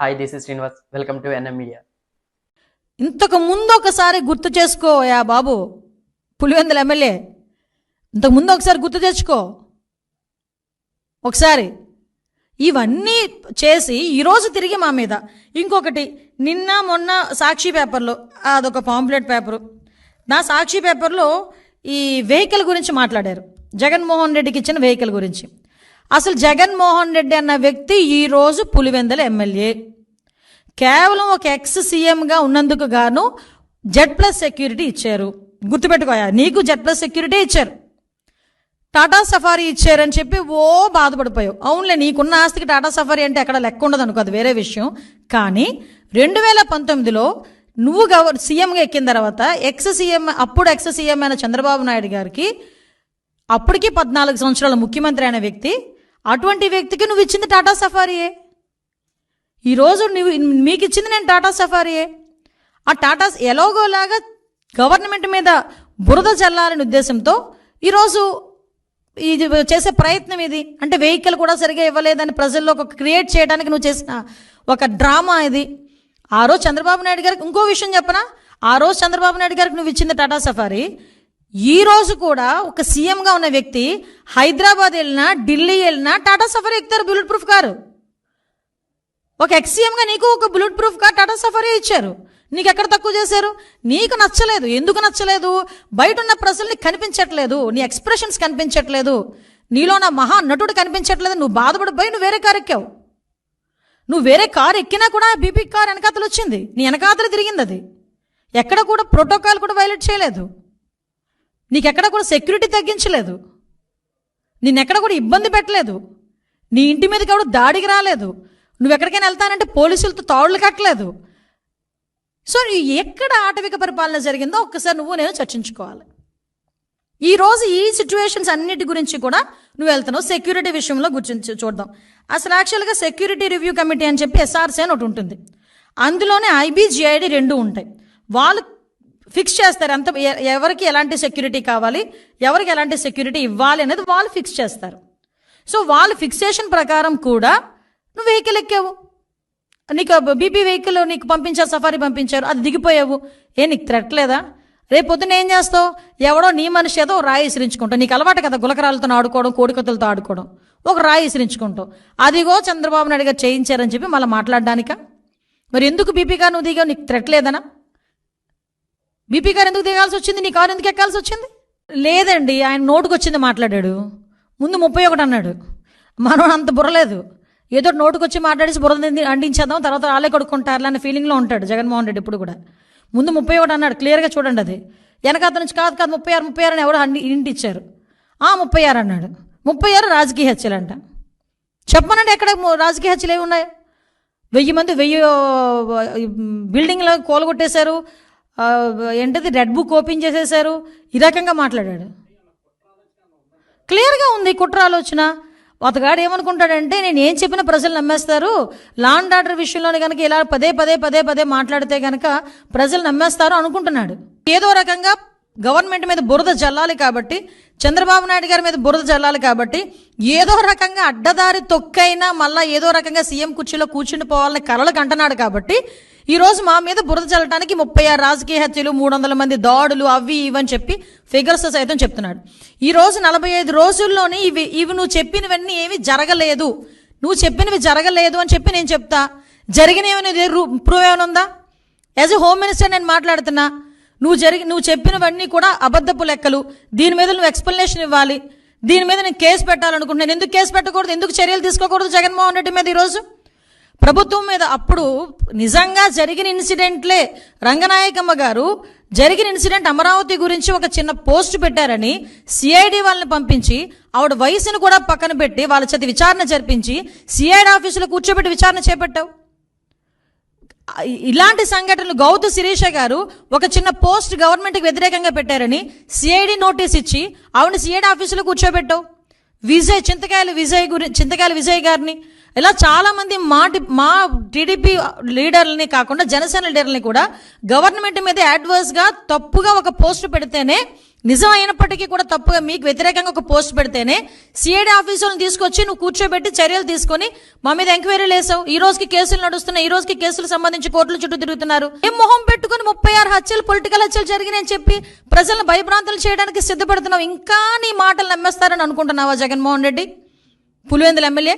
Hi this is Srinivas welcome to NM media ఇంతకు ముందు ఒకసారి గుర్తు చేసుకో యా బాబు. పులివెందుల ఎమ్మెల్యే. ఇంతకు ముందు ఒకసారి గుర్తు తెచ్చుకో ఒకసారి. ఇవన్నీ చేసి ఈరోజు తిరిగి మా మీద. ఇంకొకటి నిన్న మొన్న సాక్షి పేపర్లో అదొక పాంప్లెట్ పేపరు. నా సాక్షి పేపర్లో ఈ వెహికల్ గురించి మాట్లాడారు. జగన్మోహన్ రెడ్డికి ఇచ్చిన వెహికల్ గురించి. అసలు జగన్మోహన్ రెడ్డి అన్న వ్యక్తి ఈరోజు పులివెందల ఎమ్మెల్యే. కేవలం ఒక ఎక్స్ సీఎంగా ఉన్నందుకు గాను జెడ్ ప్లస్ సెక్యూరిటీ ఇచ్చారు. గుర్తుపెట్టుకోయా నీకు జెడ్ ప్లస్ సెక్యూరిటీ ఇచ్చారు. టాటా సఫారీ ఇచ్చారని చెప్పి ఓ బాధపడిపోయావు. అవునులే నీకున్న ఆస్తికి టాటా సఫారీ అంటే ఎక్కడ లెక్క ఉండదు అనుకో అది వేరే విషయం. కానీ రెండు వేల పంతొమ్మిదిలో నువ్వు గవర్ సీఎంగా ఎక్కిన తర్వాత ఎక్స్ సీఎం అప్పుడు ఎక్స్ సీఎం అయిన చంద్రబాబు నాయుడు గారికి అప్పటికి పద్నాలుగు సంవత్సరాల ముఖ్యమంత్రి అయిన వ్యక్తి అటువంటి వ్యక్తికి నువ్వు ఇచ్చింది టాటా సఫారీయే. ఈరోజు నువ్వు మీకు ఇచ్చింది నేను టాటా సఫారీయే. ఆ టాటా ఎలాగోలాగా గవర్నమెంట్ మీద బురద చల్లాలనే ఉద్దేశంతో ఈరోజు ఇది చేసే ప్రయత్నం ఇది. అంటే వెహికల్ కూడా సరిగా ఇవ్వలేదని ప్రజల్లో ఒక క్రియేట్ చేయడానికి నువ్వు చేసిన ఒక డ్రామా ఇది. ఆ రోజు చంద్రబాబు నాయుడు గారికి ఇంకో విషయం చెప్పనా? ఆ రోజు చంద్రబాబు నాయుడు గారికి నువ్వు ఇచ్చింది టాటా సఫారీ. ఈ రోజు కూడా ఒక సీఎంగా ఉన్న వ్యక్తి హైదరాబాద్ వెళ్ళినా ఢిల్లీ వెళ్ళినా టాటా సఫరీ ఎక్కుతారు బుల్లెట్ ప్రూఫ్ కారు ఒక ఎక్స్సీఎంగా నీకు ఒక bullet proof car Tata safari ఇచ్చారు. నీకు ఎక్కడ తక్కువ చేశారు? నీకు నచ్చలేదు. ఎందుకు నచ్చలేదు? బయట ఉన్న ప్రజల్ని కనిపించట్లేదు. నీ ఎక్స్ప్రెషన్స్ కనిపించట్లేదు. నీలో నా మహా నటుడు కనిపించట్లేదు. నువ్వు బాధపడిపోయి నువ్వు వేరే కారు ఎక్కావు. నువ్వు వేరే కారు ఎక్కినా కూడా బీపీ కార్ వెనకాతలు వచ్చింది. నీ వెనకాతలు తిరిగింది అది. ఎక్కడ కూడా ప్రోటోకాల్ కూడా వైలేట్ చేయలేదు. నీకెక్కడ కూడా సెక్యూరిటీ తగ్గించలేదు. నిన్నెక్కడ కూడా ఇబ్బంది పెట్టలేదు. నీ ఇంటి మీదకి ఎవడు దాడికి రాలేదు. నువ్వు ఎక్కడికైనా వెళ్తానంటే పోలీసులతో తాడులు కట్టలేదు. సో ఎక్కడ ఆటవిక పరిపాలన జరిగిందో ఒక్కసారి నువ్వు నేను చర్చించుకోవాలి. ఈరోజు ఈ సిచ్యువేషన్స్ అన్నిటి గురించి కూడా నువ్వు వెళ్తున్నావు. సెక్యూరిటీ విషయంలో గుర్తించి చూద్దాం. అసలు యాక్చువల్గా సెక్యూరిటీ రివ్యూ కమిటీ అని చెప్పి ఎస్ఆర్సీ అని ఒకటి ఉంటుంది. అందులోనే ఐబీజీఐడి రెండు ఉంటాయి. వాళ్ళు ఫిక్స్ చేస్తారు. ఎంత ఎ- ఎవరికి ఎలాంటి సెక్యూరిటీ కావాలి ఎవరికి ఎలాంటి సెక్యూరిటీ ఇవ్వాలి అనేది వాళ్ళు ఫిక్స్ చేస్తారు. సో వాళ్ళు ఫిక్సేషన్ ప్రకారం కూడా నువ్వు వెహికల్ ఎక్కావు. నీకు బీపీ వెహికల్ నీకు పంపించారు సఫారీ పంపించారు అది దిగిపోయావు. ఏ నీకు థ్రెట్ లేదా? రేపు పొద్దున్న ఏం చేస్తావు? ఎవడో నీ మనిషి ఏదో రాయి ఇసిరించుకుంటావు నీకు అలవాటు కదా గులకరాలతో ఆడుకోవడం కోడికత్తులతో ఆడుకోవడం. ఒక రాయి ఇసిరించుకుంటావు అదిగో చంద్రబాబు నాయుడు గారు చేయించారని చెప్పి మళ్ళీ మాట్లాడడానిక? మరి ఎందుకు బీపీగా నువ్వు దిగావు? నీకు థ్రెట్ లేదనా? బీపీ గారు ఎందుకు దిగాల్సి వచ్చింది? నీ కారు ఎందుకు ఎక్కాల్సి వచ్చింది? లేదండి ఆయన నోటుకు వచ్చింది మాట్లాడాడు. ముందు ముప్పై ఒకటి అన్నాడు. మనం అంత బుర్రలేదు ఏదో నోటుకొచ్చి మాట్లాడేసి బుర్ర అండించేద్దాం తర్వాత వాళ్ళే కొడుకుంటారులే అనే ఫీలింగ్లో ఉంటాడు జగన్మోహన్ రెడ్డి ఇప్పుడు కూడా. ముందు ముప్పై ఒకటి అన్నాడు క్లియర్గా చూడండి అది. వెనకాత నుంచి కాదు కాదు ముప్పై ఆరు ముప్పై ఆరు అని ఎవరు అండి ఇంటిచ్చారు ఆ ముప్పై ఆరు అన్నాడు. ముప్పై ఆరు రాజకీయ హత్యలు అంట చెప్పనండి ఎక్కడ రాజకీయ హత్యలు ఏమి ఉన్నాయి వెయ్యి మంది వెయ్యి బిల్డింగ్లో కోలు కొట్టేశారు. ఏంటది రెడ్ బుక్ ఓపెన్ చేసేశారు? ఈ రకంగా మాట్లాడాడు. క్లియర్గా ఉంది కుట్ర ఆలోచన. అతగాడు ఏమనుకుంటాడంటే నేను ఏం చెప్పినా ప్రజలు నమ్మేస్తారు. లాండ్ ఆర్డర్ విషయంలోనే కనుక ఇలా పదే పదే పదే పదే మాట్లాడితే కనుక ప్రజలు నమ్మేస్తారు అనుకుంటున్నాడు. ఏదో రకంగా గవర్నమెంట్ మీద బురద జల్లాలి కాబట్టి చంద్రబాబు నాయుడు గారి మీద బురద జల్లాలి కాబట్టి ఏదో రకంగా అడ్డదారి తొక్కైనా మళ్ళీ ఏదో రకంగా సీఎం కుర్చీలో కూర్చుని పోవాలని కలలకు అంటున్నాడు కాబట్టి ఈరోజు మా మీద బురద చల్లటానికి ముప్పై ఆరు రాజకీయ హత్యలు మూడు వందల మంది దాడులు అవి ఇవని చెప్పి ఫిగర్స్ సైతం చెప్తున్నాడు. ఈరోజు నలభై ఐదు రోజుల్లోనే ఇవి ఇవి నువ్వు చెప్పినవన్నీ ఏమి జరగలేదు. నువ్వు చెప్పినవి జరగలేదు అని చెప్పి నేను చెప్తా. జరిగినవి ప్రూవ్ ఏమైనా ఉందా? యాజ్ ఎ హోమ్ మినిస్టర్ నేను మాట్లాడుతున్నా. నువ్వు జరిగి నువ్వు చెప్పినవన్నీ కూడా అబద్ధపు లెక్కలు. దీని మీద నువ్వు ఎక్స్ప్లెనేషన్ ఇవ్వాలి. దీని మీద నేను కేసు పెట్టాలనుకుంటున్నాను. ఎందుకు కేసు పెట్టకూడదు? ఎందుకు చర్యలు తీసుకోకూడదు జగన్మోహన్ రెడ్డి మీద ఈరోజు? ప్రభుత్వం మీద అప్పుడు నిజంగా జరిగిన ఇన్సిడెంట్లే. రంగనాయకమ్మ గారు జరిగిన ఇన్సిడెంట్ అమరావతి గురించి ఒక చిన్న పోస్ట్ పెట్టారని సిఐడి వాళ్ళని పంపించి ఆవిడ వయసును కూడా పక్కన పెట్టి వాళ్ళ చేతి విచారణ జరిపించి సిఐడి ఆఫీసులో కూర్చోబెట్టి విచారణ చేపట్టావు. ఇలాంటి సంఘటనలు గౌతు శిరీష గారు ఒక చిన్న పోస్ట్ గవర్నమెంట్కి వ్యతిరేకంగా పెట్టారని సిఐడి నోటీస్ ఇచ్చి ఆవిడ సిఐడి ఆఫీసులో కూర్చోబెట్టావు. విజయ్ చింతకాయలు విజయ్ గురి చింతకాయల విజయ్ గారిని ఇలా చాలామంది మా మా టీడీపీ లీడర్లని కాకుండా జనసేన లీడర్లని కూడా గవర్నమెంట్ మీద యాడ్వర్స్గా తప్పుగా ఒక పోస్ట్ పెడితేనే నిజం అయినప్పటికీ కూడా తప్పుగా మీకు వ్యతిరేకంగా ఒక పోస్ట్ పెడితేనే సిఐడి ఆఫీసులను తీసుకొచ్చి నువ్వు కూర్చోబెట్టి చర్యలు తీసుకొని మా మీద ఎంక్వైరీలు వేసావు ఈ రోజుకి కేసులు నడుస్తున్నాయి. ఈ రోజుకి కేసులు సంబంధించి కోర్టుల చుట్టూ తిరుగుతున్నారు. ఏం మొహం పెట్టుకుని ముప్పై ఆరు హత్యలు పొలిటికల్ హత్యలు జరిగినాయని చెప్పి ప్రజలను భయభ్రాంతులు చేయడానికి సిద్ధపడుతున్నావు. ఇంకా నీ మాటలు నమ్మేస్తారని అనుకుంటున్నావా జగన్మోహన్ రెడ్డి? పులివెందుల ఎమ్మెల్యే?